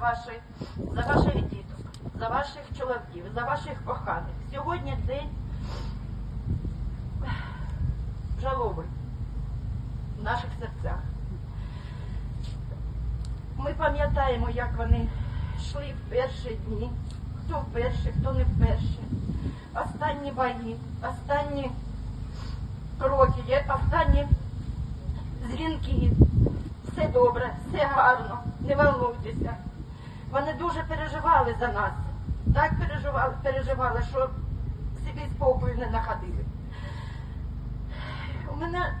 ваші, за ваших діток, за ваших чоловіків, за ваших коханих. Сьогодні день жалоби в наших серцях. Ми пам'ятаємо, як вони йшли в перші дні, хто вперше, хто не вперше. Останні бої, останні кроки, останні дзвінки. Все добре, все гарно, не волнуйтеся. Вони дуже переживали за нас. Так переживали, переживали, що собі спокою не находили. У мене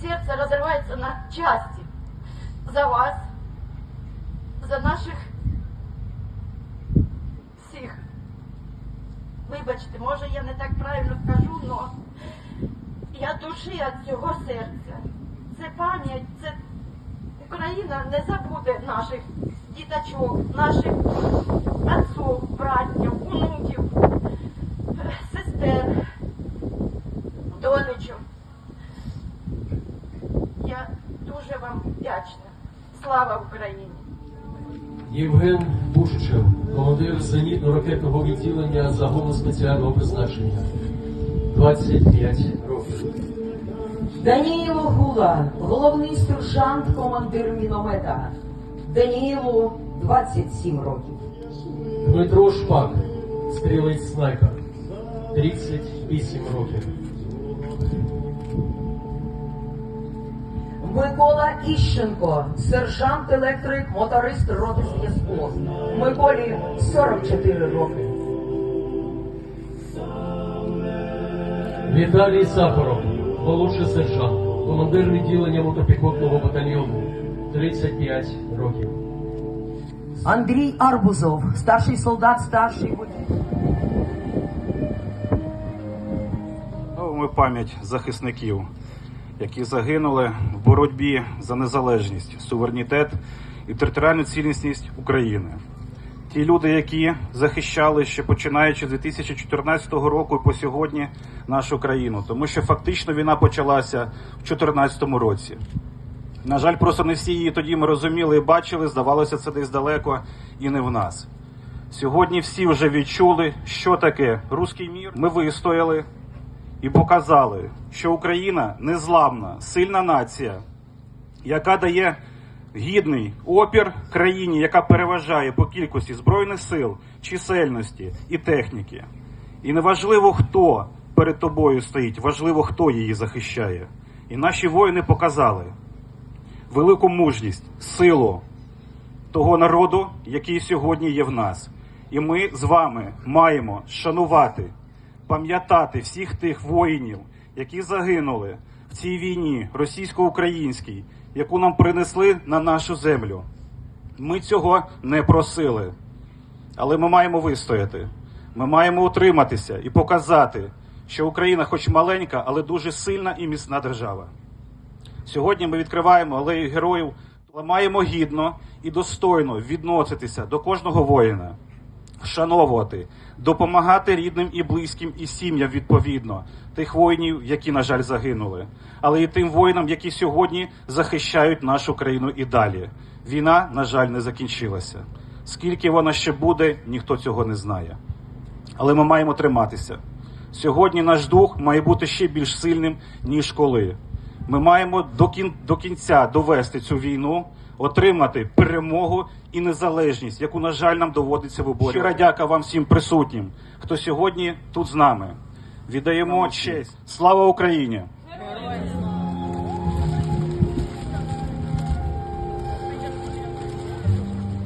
серце розривається на часті за вас, за наших всіх. Вибачте, може я не так правильно скажу, але я душі від цього серця. Це пам'ять, це Україна не забуде наших діточок, наших отців, братів, онуків, сестер, донечок. Я дуже вам вдячна. Слава Україні! Євген Бушичев, командир зенітно-ракетного відділення загону спеціального призначення. 25 років. Даніїлу Гула, головний сержант, командир міномета. Даніїлу 27 років. Дмитро Шпак, стрілець снайпер. 38 років. Микола Іщенко, сержант електрик, моторист роти зв'язку. Миколі 44 роки. Віталій Сахаров, молодший сержант, командир відділення мотопіхотного батальйону. 35 років. Андрій Арбузов, старший солдат, старший водій. Ну, ми пам'ять захисників, які загинули в боротьбі за незалежність, суверенітет і територіальну цілісність України. Ті люди, які захищали ще починаючи з 2014 року і по сьогодні нашу країну, тому що фактично війна почалася в 2014 році. На жаль, просто не всі її тоді ми розуміли і бачили, здавалося, це десь далеко і не в нас. Сьогодні всі вже відчули, що таке руський мір. Ми вистояли і показали, що Україна незламна, сильна нація, яка дає гідний опір країні, яка переважає по кількості збройних сил, чисельності і техніки. І неважливо, хто перед тобою стоїть, важливо, хто її захищає. І наші воїни показали велику мужність, силу того народу, який сьогодні є в нас. І ми з вами маємо шанувати, пам'ятати всіх тих воїнів, які загинули цій війні російсько-українській, яку нам принесли на нашу землю. Ми цього не просили, але ми маємо вистояти. Ми маємо утриматися і показати, що Україна, хоч маленька, але дуже сильна і міцна держава. Сьогодні ми відкриваємо алею героїв, але маємо гідно і достойно відноситися до кожного воїна, вшановувати, допомагати рідним і близьким і сім'ям відповідно тих воїнів, які, на жаль, загинули, але і тим воїнам, які сьогодні захищають нашу країну і далі. Війна, на жаль, не закінчилася. Скільки вона ще буде, ніхто цього не знає. Але ми маємо триматися. Сьогодні наш дух має бути ще більш сильним, ніж коли. Ми маємо до, кін... до кінця довести цю війну, отримати перемогу і незалежність, яку, на жаль, нам доводиться виборювати. Щиро дяка вам всім присутнім, хто сьогодні тут з нами. Віддаємо честь. Слава Україні!